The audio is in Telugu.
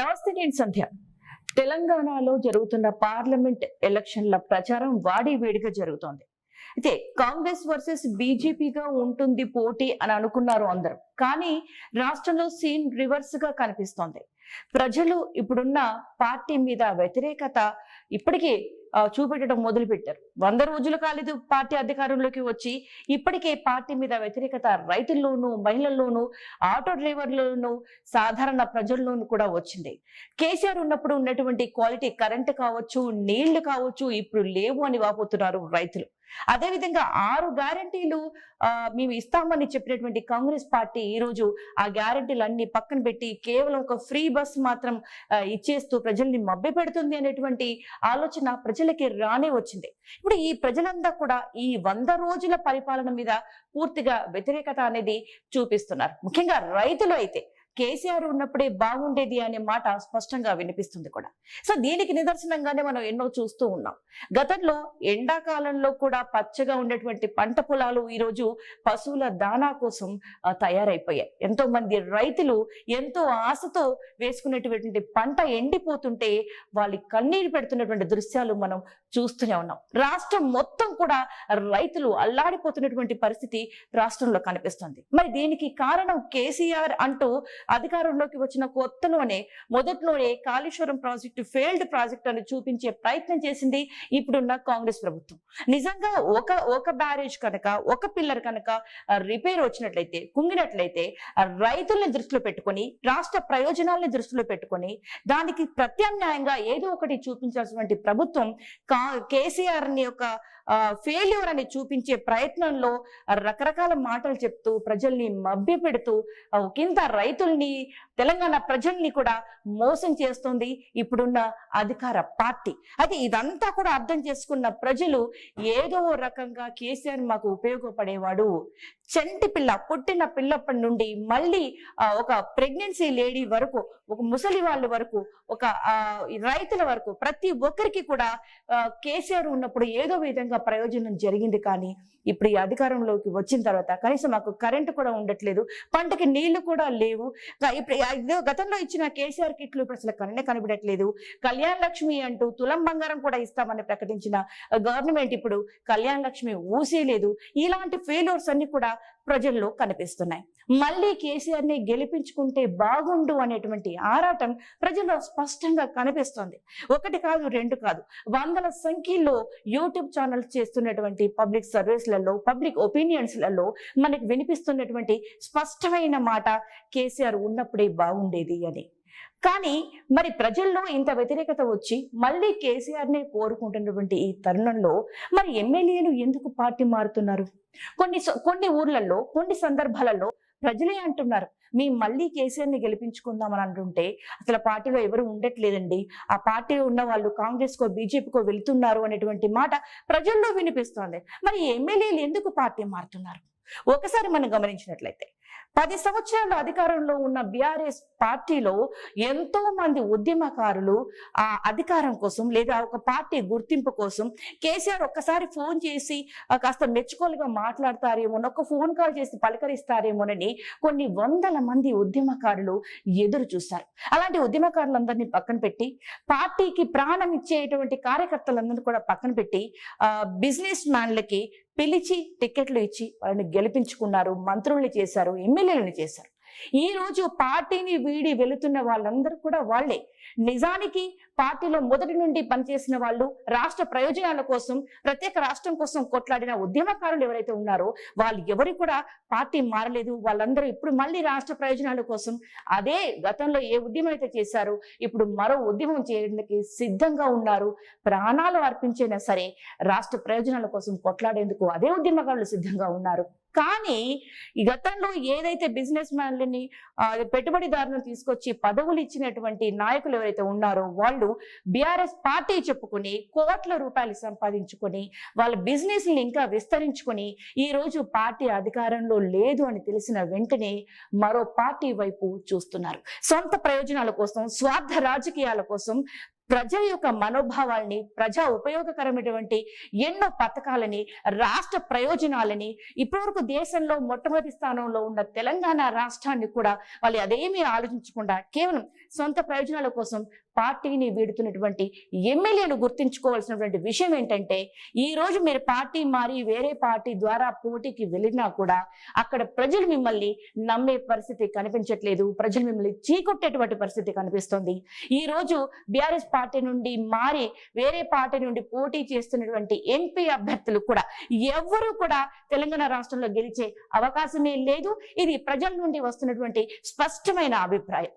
నమస్తే నేను సంధ్య తెలంగాణలో జరుగుతున్న పార్లమెంట్ ఎలక్షన్ల ప్రచారం వాడి వేడిగా జరుగుతోంది. అయితే కాంగ్రెస్ వర్సెస్ బీజేపీగా ఉంటుంది పోటీ అని అనుకున్నారు అందరూ. కానీ రాష్ట్రంలో సీన్ రివర్స్గా కనిపిస్తోంది. ప్రజలు ఇప్పుడున్న పార్టీ మీద వ్యతిరేకత ఇప్పటికీ చూపెట్టడం మొదలు పెట్టారు వంద రోజులు కాలేదు పార్టీ అధికారంలోకి వచ్చి ఇప్పటికే పార్టీ మీద వ్యతిరేకత రైతుల్లోనూ మహిళల్లోనూ ఆటో డ్రైవర్లలోనూ సాధారణ ప్రజల్లోనూ కూడా వచ్చింది. కేసీఆర్ ఉన్నప్పుడు ఉన్నటువంటి క్వాలిటీ కరెంట్ కావచ్చు నీళ్ళు కావచ్చు ఇప్పుడు లేవు అని వాపోతున్నారు రైతులు. అదేవిధంగా ఆరు గ్యారంటీలు మేము ఇస్తామని చెప్పినటువంటి కాంగ్రెస్ పార్టీ ఈ రోజు ఆ గ్యారంటీలు అన్ని పక్కన పెట్టి కేవలం ఒక ఫ్రీ బస్ మాత్రం ఇచ్చేస్తూ ప్రజల్ని మభ్య పెడుతుంది అనేటువంటి ఆలోచన ప్రజలకి రానే వచ్చింది. ఇప్పుడు ఈ ప్రజలంతా కూడా ఈ వంద రోజుల పరిపాలన మీద పూర్తిగా వ్యతిరేకత అనేది చూపిస్తున్నారు. ముఖ్యంగా రైతులు అయితే కేసీఆర్ ఉన్నప్పుడే బాగుండేది అనే మాట స్పష్టంగా వినిపిస్తుంది కూడా. సో దీనికి నిదర్శనంగానే మనం ఎన్నో చూస్తూ ఉన్నాం. గతంలో ఎండాకాలంలో కూడా పచ్చగా ఉండేటువంటి పంట పొలాలు ఈరోజు పశువుల దానా కోసం తయారైపోయాయి. ఎంతో మంది రైతులు ఎంతో ఆశతో వేసుకునేటువంటి పంట ఎండిపోతుంటే వాళ్ళ కన్నీరు పెడుతున్నటువంటి దృశ్యాలు మనం చూస్తూనే ఉన్నాం. రాష్ట్రం మొత్తం కూడా రైతులు అల్లాడిపోతున్నటువంటి పరిస్థితి రాష్ట్రంలో కనిపిస్తుంది. మరి దీనికి కారణం కేసీఆర్ అంటూ అధికారంలోకి వచ్చిన కొత్తలోనే మొదట్లోనే కాళేశ్వరం ప్రాజెక్టు ఫెయిల్డ్ ప్రాజెక్ట్ అని చూపించే ప్రయత్నం చేసింది ఇప్పుడున్న కాంగ్రెస్ ప్రభుత్వం. నిజంగా ఒక ఒక బ్యారేజ్ కనుక ఒక పిల్లర్ కనుక రిపేర్ వచ్చినట్లయితే కుంగినట్లయితే రైతుల్ని దృష్టిలో పెట్టుకొని రాష్ట్ర ప్రయోజనాల్ని దృష్టిలో పెట్టుకొని దానికి ప్రత్యామ్నాయంగా ఏదో ఒకటి చూపించాల్సినటువంటి ప్రభుత్వం కా కేసీఆర్ని యొక్క ఫెయిల్యూర్ అని చూపించే ప్రయత్నంలో రకరకాల మాటలు చెప్తూ ప్రజల్ని మభ్య పెడుతూ కింద రైతుల్ని తెలంగాణ ప్రజల్ని కూడా మోసం చేస్తుంది ఇప్పుడున్న అధికార పార్టీ. అయితే ఇదంతా కూడా అర్థం చేసుకున్న ప్రజలు ఏదో రకంగా కేసీఆర్ మాకు ఉపయోగపడేవాడు. చంటి పిల్ల పుట్టిన పిల్లప్పటి నుండి మళ్ళీ ఒక ప్రెగ్నెన్సీ లేడీ వరకు ఒక ముసలి వాళ్ళ వరకు ఒక రైతుల వరకు ప్రతి ఒక్కరికి కూడా కేసీఆర్ ఉన్నప్పుడు ఏదో విధంగా ప్రయోజనం జరిగింది కానీ ఇప్పుడు ఈ అధికారంలోకి వచ్చిన తర్వాత కనీసం మాకు కరెంటు కూడా ఉండట్లేదు. పంటకి నీళ్ళు కూడా లేవు. ఇప్పుడు గతంలో ఇచ్చిన కేసీఆర్ కిట్లు ఇప్పుడు అసలు కన్నే కనిపెట్టలేదు కళ్యాణ్ లక్ష్మి అంటూ తులం బంగారం కూడా ఇస్తామని ప్రకటించిన గవర్నమెంట్ ఇప్పుడు కళ్యాణ్ లక్ష్మి ఊసేయలేదు ఇలాంటి ఫెయిల్యూర్స్ అన్ని కూడా ప్రజల్లో కనిపిస్తున్నాయి. మళ్ళీ కేసీఆర్ని గెలిపించుకుంటే బాగుండు అనేటువంటి ఆరాటం ప్రజల్లో స్పష్టంగా కనిపిస్తుంది. ఒకటి కాదు రెండు కాదు. వందల సంఖ్యలో యూట్యూబ్ ఛానల్స్ చేస్తున్నటువంటి పబ్లిక్ సర్వీస్లలో పబ్లిక్ ఒపీనియన్స్లలో మనకు వినిపిస్తున్నటువంటి స్పష్టమైన మాట కేసీఆర్ ఉన్నప్పుడే బాగుండేది అని. కానీ మరి ప్రజల్లో ఇంత వ్యతిరేకత వచ్చి మళ్ళీ కేసీఆర్ నే కోరుకుంటున్నటువంటి ఈ తరుణంలో మరి ఎమ్మెల్యేలు ఎందుకు పార్టీ మారుతున్నారు? కొన్ని స- కొన్ని ఊర్లలో కొన్ని సందర్భాలలో ప్రజలే అంటున్నారు మీ మళ్ళీ కేసీఆర్ని గెలిపించుకుందామని అంటుంటే అసలు పార్టీలో ఎవరు ఉండట్లేదండి. ఆ పార్టీ ఉన్న వాళ్ళు కాంగ్రెస్కో బీజేపీకో వెళ్తున్నారు అనేటువంటి మాట ప్రజల్లో వినిపిస్తోంది. మరి ఎమ్మెల్యేలు ఎందుకు పార్టీ మారుతున్నారు? ఒకసారి మనం గమనించినట్లయితే పది సంవత్సరాల అధికారంలో ఉన్న బీఆర్ఎస్ పార్టీలో ఎంతో మంది ఉద్యమకారులు ఆ అధికారం కోసం లేదా ఒక పార్టీ గుర్తింపు కోసం కేసీఆర్ ఒక్కసారి ఫోన్ చేసి కాస్త మెచ్చుకోలుగా మాట్లాడతారేమోనని ఒక ఫోన్ కాల్ చేసి పలకరిస్తారేమోనని కొన్ని వందల మంది ఉద్యమకారులు ఎదురు చూస్తారు. అలాంటి ఉద్యమకారులందరినీ పక్కన పెట్టి పార్టీకి ప్రాణం ఇచ్చేటువంటి కార్యకర్తలందరినీ కూడా పక్కన పెట్టి బిజినెస్ మ్యాన్లకి పిలిచి టికెట్లు ఇచ్చి వాళ్ళని గెలిపించుకున్నారు మంత్రుల్ని చేశారు ఎమ్మెల్యేలను చేశారు. ఈ రోజు పార్టీని వీడి వెళుతున్న వాళ్ళందరూ కూడా వాళ్ళే. నిజానికి పార్టీలో మొదటి నుండి పనిచేసిన వాళ్ళు రాష్ట్ర ప్రయోజనాల కోసం ప్రత్యేక రాష్ట్రం కోసం కొట్లాడిన ఉద్యమకారులు ఎవరైతే ఉన్నారో వాళ్ళు ఎవరు కూడా పార్టీ మారలేదు. వాళ్ళందరూ ఇప్పుడు మళ్ళీ రాష్ట్ర ప్రయోజనాల కోసం అదే గతంలో ఏ ఉద్యమం అయితే చేశారో ఇప్పుడు మరో ఉద్యమం చేయడానికి సిద్ధంగా ఉన్నారు. ప్రాణాలు అర్పించైనా సరే రాష్ట్ర ప్రయోజనాల కోసం కొట్లాడేందుకు అదే ఉద్యమకారులు సిద్ధంగా ఉన్నారు. కానీ గతంలో ఏదైతే బిజినెస్ మ్యాన్లని పెట్టుబడిదారులను తీసుకొచ్చి పదవులు ఇచ్చినటువంటి నాయకులు ఎవరైతే ఉన్నారో వాళ్ళు బీఆర్ఎస్ పార్టీ చెప్పుకొని కోట్ల రూపాయలు సంపాదించుకొని వాళ్ళ బిజినెస్ ఇంకా విస్తరించుకొని ఈ రోజు పార్టీ అధికారంలో లేదు అని తెలిసిన వెంటనే మరో పార్టీ వైపు చూస్తున్నారు. సొంత ప్రయోజనాల కోసం స్వార్థ రాజకీయాల కోసం ప్రజల యొక్క మనోభావాల్ని ప్రజా ఉపయోగకరమైనటువంటి ఎన్నో పథకాలని రాష్ట్ర ప్రయోజనాలని ఇప్పటివరకు దేశంలో మొట్టమొదటి స్థానంలో ఉన్న తెలంగాణ రాష్ట్రాన్ని కూడా వాళ్ళు అదేమీ ఆలోచించకుండా కేవలం సొంత ప్రయోజనాల కోసం పార్టీని వీడుతున్నటువంటి ఎమ్మెల్యేను గుర్తించుకోవాల్సినటువంటి విషయం ఏంటంటే ఈ రోజు మీరు పార్టీ మారి వేరే పార్టీ ద్వారా పోటీకి వెళ్ళినా కూడా అక్కడ ప్రజలు మిమ్మల్ని నమ్మే పరిస్థితి కనిపించట్లేదు. ప్రజలు మిమ్మల్ని చీకొట్టేటువంటి పరిస్థితి కనిపిస్తుంది. ఈ రోజు బీఆర్ఎస్ పార్టీ నుండి మారి వేరే పార్టీ నుండి పోటీ చేస్తున్నటువంటి ఎంపీ అభ్యర్థులు కూడా ఎవ్వరూ కూడా తెలంగాణ రాష్ట్రంలో గెలిచే అవకాశమే లేదు. ఇది ప్రజల నుండి వస్తున్నటువంటి స్పష్టమైన అభిప్రాయం.